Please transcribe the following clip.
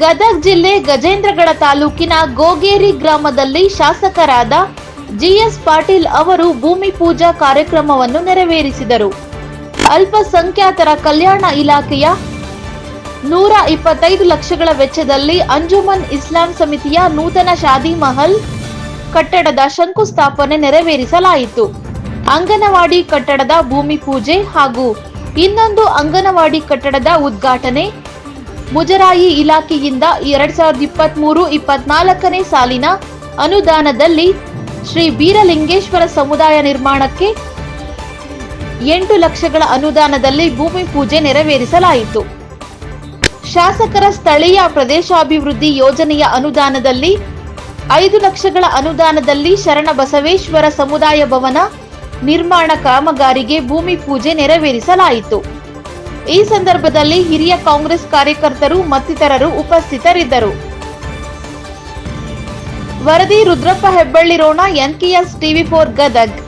ಗದಗ್ ಜಿಲ್ಲೆ ಗಜೇಂದ್ರಗಡ ತಾಲೂಕಿನ ಗೋಗೇರಿ ಗ್ರಾಮದಲ್ಲಿ ಶಾಸಕರಾದ ಜಿಎಸ್ ಪಾಟೀಲ್ ಅವರು ಭೂಮಿ ಪೂಜಾ ಕಾರ್ಯಕ್ರಮವನ್ನು ನೆರವೇರಿಸಿದರು. ಅಲ್ಪಸಂಖ್ಯಾತರ ಕಲ್ಯಾಣ ಇಲಾಖೆಯ ನೂರ ಇಪ್ಪತ್ತೈದು ಲಕ್ಷಗಳ ವೆಚ್ಚದಲ್ಲಿ ಅಂಜುಮನ್ ಇಸ್ಲಾಂ ಸಮಿತಿಯ ನೂತನ ಶಾದಿ ಮಹಲ್ ಕಟ್ಟಡದ ಶಂಕುಸ್ಥಾಪನೆ ನೆರವೇರಿಸಲಾಯಿತು. ಅಂಗನವಾಡಿ ಕಟ್ಟಡದ ಭೂಮಿ ಪೂಜೆ ಹಾಗೂ ಇನ್ನೊಂದು ಅಂಗನವಾಡಿ ಕಟ್ಟಡದ ಉದ್ಘಾಟನೆ ಮುಜರಾಯಿ ಇಲಾಖೆಯಿಂದ ಎರಡ್ ಸಾವಿರದ ಇಪ್ಪತ್ತ್ ಮೂರು ಇಪ್ಪತ್ನಾಲ್ಕನೇ ಸಾಲಿನ ಅನುದಾನದಲ್ಲಿ ಶ್ರೀ ಬೀರಲಿಂಗೇಶ್ವರ ಸಮುದಾಯ ನಿರ್ಮಾಣಕ್ಕೆ ಎಂಟು ಲಕ್ಷಗಳ ಅನುದಾನದಲ್ಲಿ ಭೂಮಿ ಪೂಜೆ ನೆರವೇರಿಸಲಾಯಿತು. ಶಾಸಕರ ಸ್ಥಳೀಯ ಪ್ರದೇಶಾಭಿವೃದ್ಧಿ ಯೋಜನೆಯ ಅನುದಾನದಲ್ಲಿ ಐದು ಲಕ್ಷಗಳ ಅನುದಾನದಲ್ಲಿ ಶರಣ ಬಸವೇಶ್ವರ ಸಮುದಾಯ ಭವನ ನಿರ್ಮಾಣ ಕಾಮಗಾರಿಗೆ ಭೂಮಿ ಪೂಜೆ ನೆರವೇರಿಸಲಾಯಿತು. ಈ ಸಂದರ್ಭದಲ್ಲಿ ಹಿರಿಯ ಕಾಂಗ್ರೆಸ್ ಕಾರ್ಯಕರ್ತರು ಮತ್ತಿತರರು ಉಪಸ್ಥಿತರಿದ್ದರು. ವರದಿ Rudrappa Hebballi Ron, NKS TV four Gadag.